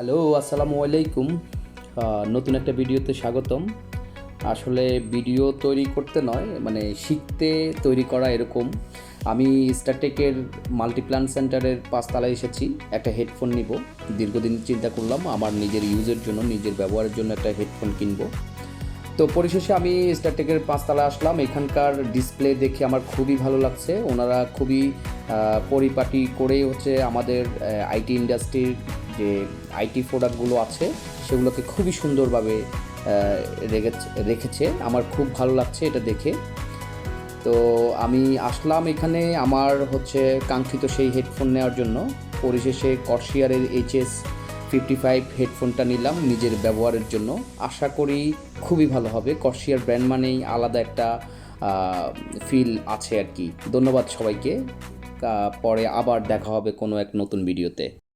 Hello, আসসালামু আলাইকুম। নতুন একটা ভিডিওতে স্বাগতম। আসলে ভিডিও তৈরি করতে নয় মানে শিখতে তৈরি করা এরকম। আমি স্টারটেকের মাল্টিপ্ল্যান সেন্টারের পাঁচতলায় এসেছি, একটা হেডফোন নিব। দীর্ঘদিন চিন্তা করলাম, আমার নিজের ইউজের জন্য, নিজের ব্যবহারের জন্য একটা হেডফোন কিনবো। তো পরিশেষে আমি স্টারটেকের পাঁচতলা আসলাম। এখানকার ডিসপ্লে দেখে আমার খুবই ভালো লাগছে। ওনারা খুবই পরিপাটি করে হচ্ছে আমাদের আইটি ইন্ডাস্ট্রির যে আইটি প্রোডাক্টগুলো আছে, সেগুলোকে খুবই সুন্দরভাবে রেখেছে- আমার খুব ভালো লাগছে এটা দেখে। তো আমি আসলাম এখানে আমার হচ্ছে কাঙ্ক্ষিত সেই হেডফোন নেওয়ার জন্য। পরিশেষে কর্সিয়ারের এইচএস ফিফটি ফাইভ হেডফোনটা নিলাম নিজের ব্যবহারের জন্য। আশা করি খুবই ভালো হবে। কর্সিয়ার ব্র্যান্ড মানেই আলাদা একটা ফিল আছে আর কি। ধন্যবাদ সবাইকে। পরে আবার দেখা হবে কোনো এক নতুন ভিডিওতে